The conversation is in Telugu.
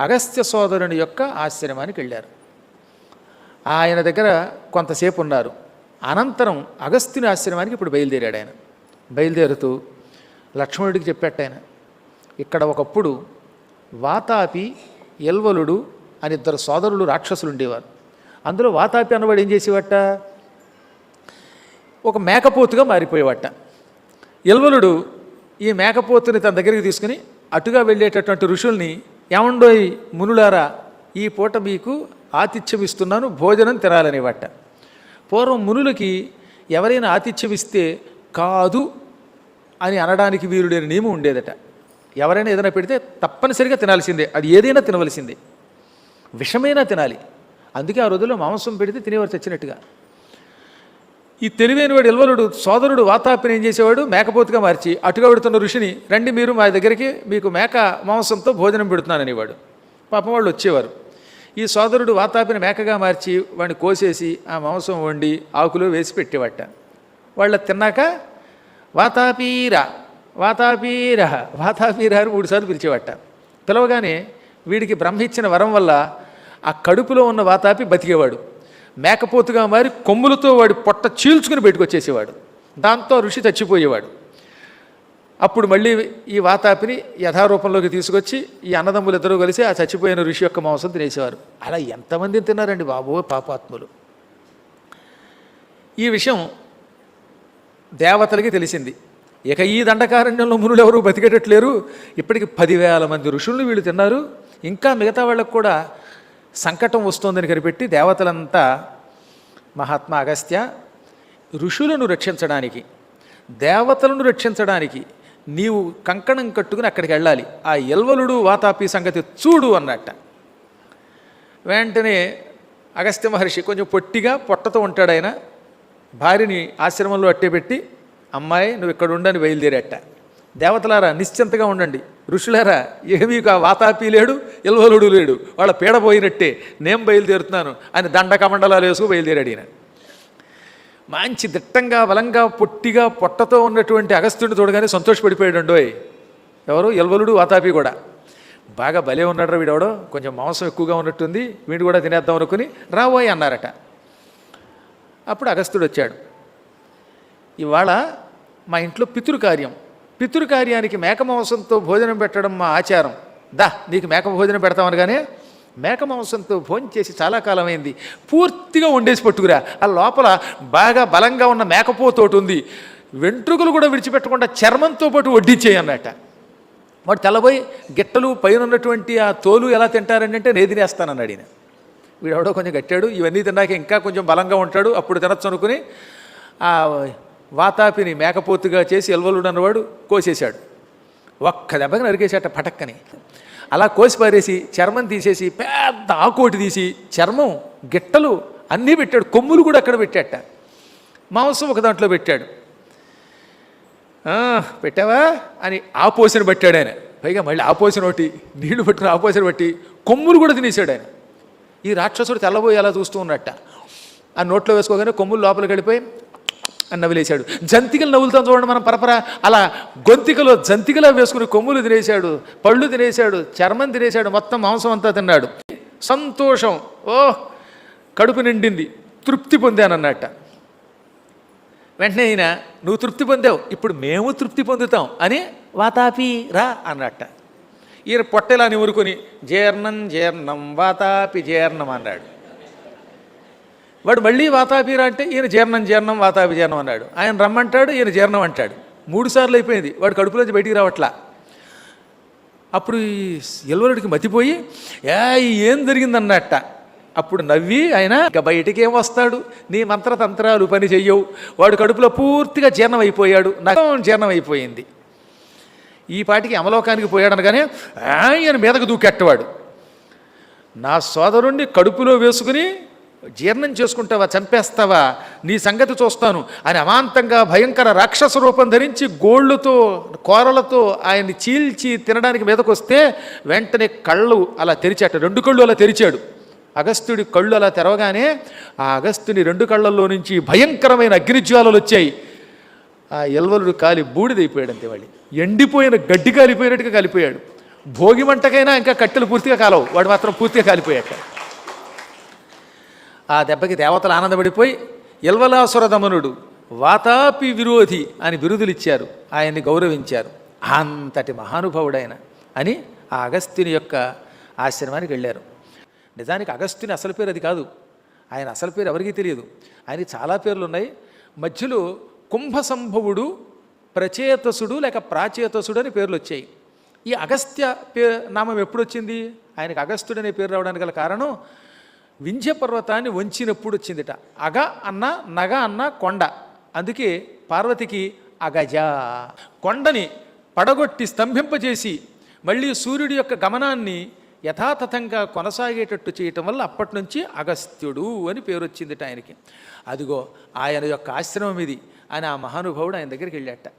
అగస్త్య సోదరుని యొక్క ఆశ్రమానికి వెళ్ళారు. ఆయన దగ్గర కొంతసేపు ఉన్నారు. అనంతరం అగస్త్యుని ఆశ్రమానికి ఇప్పుడు బయలుదేరాడు ఆయన. బయలుదేరుతూ లక్ష్మణుడికి చెప్పాట ఆయన ఇక్కడ ఒకప్పుడు వాతాపి ఎల్వలుడు అని ఇద్దరు సోదరులు రాక్షసులు ఉండేవారు. అందులో వాతాపి అన్నవాడు ఏం చేసేవాట? ఒక మేకపోతుగా మారిపోయేవాట. ఎల్వలుడు ఈ మేకపోతుని తన దగ్గరికి తీసుకుని అటుగా వెళ్ళేటటువంటి ఋషుల్ని ఏమండోయ్ మునులారా ఈ పూట మీకు ఆతిథ్యం ఇస్తున్నాను భోజనం తినాలనేవాట పూర్వం మునులకి ఎవరైనా ఆతిథ్యం ఇస్తే కాదు అని అనడానికి వీరుడైన నియమం ఉండేదట. ఎవరైనా ఏదైనా పెడితే తప్పనిసరిగా తినాల్సిందే అది ఏదైనా తినవలసిందే. విషమైనా తినాలి. అందుకే ఆ రోజుల్లో మాంసం పెడితే తినేవారు చచ్చినట్టుగా. ఈ తెలివైనవాడు ఇల్వలుడు సోదరుడు వాతాపిని ఏం చేసేవాడు? మేకపోతుగా మార్చి అటుగా పెడుతున్న ఋషిని రండి మీరు మా దగ్గరికి మీకు మేక మాంసంతో భోజనం పెడుతున్నాననేవాడు. పాపం వాళ్ళు వచ్చేవారు. ఈ సోదరుడు వాతాపిని మేకగా మార్చి వాడిని కోసేసి ఆ మాంసం వండి ఆకులో వేసి పెట్టేవాట. వాళ్ళ తిన్నాక వాతాపీర వాతాపీర వాతాపీర అని మూడుసార్లు పిలిచేవాట. పిలవగానే వీడికి బ్రహ్మ ఇచ్చిన వరం వల్ల ఆ కడుపులో ఉన్న వాతాపి బతికేవాడు. మేకపోతుగా మారి కొమ్ములతో వాడి పొట్ట చీల్చుకుని బయటకొచ్చేసేవాడు. దాంతో ఋషి చచ్చిపోయేవాడు. అప్పుడు మళ్ళీ ఈ వాతాపిని యథారూపంలోకి తీసుకొచ్చి ఈ అన్నదమ్ములు ఇద్దరూ కలిసి ఆ చచ్చిపోయిన ఋషి యొక్క మాంసం తినేసేవారు. అలా ఎంతమందిని తిన్నారండి బాబో పాపాత్ములు. ఈ విషయం దేవతలకి తెలిసింది. ఇక ఈ దండకారణ్యంలో మునులు ఎవరు బతికేటట్లేరు. ఇప్పటికి పదివేల మంది ఋషులు వీళ్ళు తిన్నారు. ఇంకా మిగతా వాళ్ళకు కూడా సంకటం వస్తోందని కనిపెట్టి దేవతలంతా మహాత్మా అగస్త్య ఋషులను రక్షించడానికి దేవతలను రక్షించడానికి నీవు కంకణం కట్టుకుని అక్కడికి వెళ్ళాలి. ఆ ఎల్వలుడు వాతాపి సంగతి చూడు అన్నట్ట. వెంటనే అగస్త్య మహర్షి కొంచెం పొట్టిగా పొట్టతో ఉంటాడు ఆయన. భార్యని ఆశ్రమంలో అట్టేపెట్టి అమ్మాయి నువ్వు ఇక్కడ ఉండని బయలుదేరేట. దేవతలారా నిశ్చింతగా ఉండండి. ఋషులారా ఇక వాతాపి లేడు ఎల్వలుడు లేడు. వాళ్ళ పీడ పోయినట్టే నేను బయలుదేరుతున్నాను అని దండకమండలాలు వేసుకు బయలుదేరాడు ఈయన. మంచి దిట్టంగా బలంగా పొట్టిగా పొట్టతో ఉన్నటువంటి అగస్త్యుడిని చూడగానే సంతోషపడిపోయాడు అండోయ్ ఎవరు? ఎల్వలుడు వాతాపి కూడా. బాగా భలే ఉన్నాడు వీడెవడో. కొంచెం మాంసం ఎక్కువగా ఉన్నట్టుంది. వీడు కూడా తినేద్దాం అనుకుని రాబోయ్ అన్నారట. అప్పుడు అగస్త్యుడు వచ్చాడు. ఇవాళ మా ఇంట్లో పితృకార్యం. పితృకార్యానికి మేక మాంసంతో భోజనం పెట్టడం మా ఆచారం. దా నీకు మేక భోజనం పెడతామనగానే మేక మాంసంతో భోజనం చేసి చాలా కాలమైంది. పూర్తిగా వండేసి పట్టుకురా. ఆ లోపల బాగా బలంగా ఉన్న మేకపోతోటి ఉంది వెంట్రుకలు కూడా విడిచిపెట్టకుండా చర్మంతో పాటు వడ్డించేయన్నట వాడు తెల్లబోయి గిట్టలు పైన ఉన్నటువంటి ఆ తోలు ఎలా తింటారండి అంటే నేను తినేస్తానని అడిగిన. వీడెవడో కొంచెం కట్టాడు ఇవన్నీ తిన్నాక ఇంకా కొంచెం బలంగా ఉంటాడు. అప్పుడు తినచ్చు అనుకుని ఆ వాతాపిని మేకపోతుగా చేసి ఎల్వలుడు అన్నవాడు కోసేశాడు. ఒక్క దెబ్బకి నరికేసేట పటక్కని. అలా కోసి పారేసి చర్మం తీసేసి పెద్ద ఆకోటి తీసి చర్మం గిట్టలు అన్నీ పెట్టాడు. కొమ్ములు కూడా అక్కడ పెట్టాట. మాంసం ఒక దాంట్లో పెట్టాడు. పెట్టావా? అని ఆపోసిన పట్టాడు ఆయన. పైగా మళ్ళీ ఆపోసిన ఒకటి నీళ్ళు పట్టుకుని ఆపోసిన బట్టి కొమ్ములు కూడా తినేసాడు ఆయన. ఈ రాక్షసుడు తెల్లబోయి అలా చూస్తూ ఉన్నట్ట. ఆ నోట్లో వేసుకోగానే కొమ్ములు లోపలికి వెళ్ళిపోయి అని నవ్వులేశాడు. జంతికలు నవ్వులుతాం చూడండి మనం పరపర. అలా గొంతికలో జంతికలో వేసుకుని కొమ్ములు తినేశాడు పళ్ళు తినేశాడు చర్మం తినేశాడు మొత్తం మాంసం అంతా తిన్నాడు. సంతోషం. ఓ కడుపు నిండింది. తృప్తి పొందానన్నట్ట. వెంటనే ఈయన నువ్వు తృప్తి పొందావు ఇప్పుడు మేము తృప్తి పొందుతాం అని వాతాపి రా అన్నట్ట. ఈయన పొట్టెలా నిమురుకొని జీర్ణం జీర్ణం వాతాపి జీర్ణం అన్నాడు. వాడు మళ్ళీ వాతాపీర అంటే ఈయన జీర్ణం జీర్ణం వాతాపి జీర్ణం అన్నాడు. ఆయన రమ్మంటాడు ఈయన జీర్ణం అంటాడు. మూడు సార్లు అయిపోయింది. వాడు కడుపులోంచి బయటికి రావట్లా. అప్పుడు ఈ ఎల్వరుడికి మతిపోయి ఏ ఏం జరిగిందన్నట్ట? అప్పుడు నవ్వి ఆయన ఇక బయటికి ఏం వస్తాడు? నీ మంత్రతంత్రాలు పని చెయ్యవు. వాడు కడుపులో పూర్తిగా జీర్ణం అయిపోయాడు. నగం జీర్ణం అయిపోయింది. ఈ పాటికి అమలోకానికి పోయాడు అనగానే ఆయన మీదకు దూకెట్టవాడు. నా సోదరుణ్ణి కడుపులో వేసుకుని జీర్ణం చేసుకుంటావా చంపేస్తావా? నీ సంగతి చూస్తాను. అని అమాంతంగా భయంకర రాక్షస రూపం ధరించి గోళ్ళతో కోరలతో ఆయన్ని చీల్చి తినడానికి మీదకు వస్తే వెంటనే కళ్ళు అలా తెరిచాట. రెండు కళ్ళు అలా తెరిచాడు. అగస్త్యుడి కళ్ళు అలా తెరవగానే ఆ అగస్త్యుని రెండు కళ్ళల్లో నుంచి భయంకరమైన అగ్నిజ్వాలలు వచ్చాయి. ఆ ఎల్వలుడు కాలి బూడిదైపోయాడు అంతే వాళ్ళు ఎండిపోయిన గడ్డి కాలిపోయినట్టుగా కాలిపోయాడు. భోగి మంటకైనా ఇంకా కట్టెలు పూర్తిగా కాలవు. వాడు మాత్రం పూర్తిగా కాలిపోయాట ఆ దెబ్బకి దేవతలు ఆనందపడిపోయి ఇల్వలాసుర దమనుడు వాతాపి విరోధి అని బిరుదులు ఇచ్చారు ఆయన్ని గౌరవించారు. అంతటి మహానుభావుడైన అని ఆ అగస్త్యుని యొక్క ఆశ్రమానికి వెళ్ళారు. నిజానికి అగస్త్యుని అసలు పేరు అది కాదు. ఆయన అసలు పేరు ఎవరికీ తెలియదు. ఆయనకి చాలా పేర్లు ఉన్నాయి మధ్యలో కుంభ సంభవుడు ప్రచేతసుడు లేక ప్రాచేతసుడు అని పేర్లు వచ్చాయి. ఈ అగస్త్య పే నామం ఎప్పుడు వచ్చింది ఆయనకు అగస్త్యుడు అనే పేరు రావడానికి గల కారణం వింధ్య పర్వతాన్ని వంచినప్పుడు వచ్చిందిట. అగ అన్న నగ అన్న కొండ. అందుకే పార్వతికి అగజ. కొండని పడగొట్టి స్తంభింపజేసి మళ్ళీ సూర్యుడి యొక్క గమనాన్ని యథాతథంగా కొనసాగేటట్టు చేయటం వల్ల అప్పటి నుంచి అగస్త్యుడు అని పేరు వచ్చిందిట ఆయనకి. అదిగో ఆయన యొక్క ఆశ్రమం ఇది. అని ఆ మహానుభావుడు ఆయన దగ్గరికి వెళ్ళాట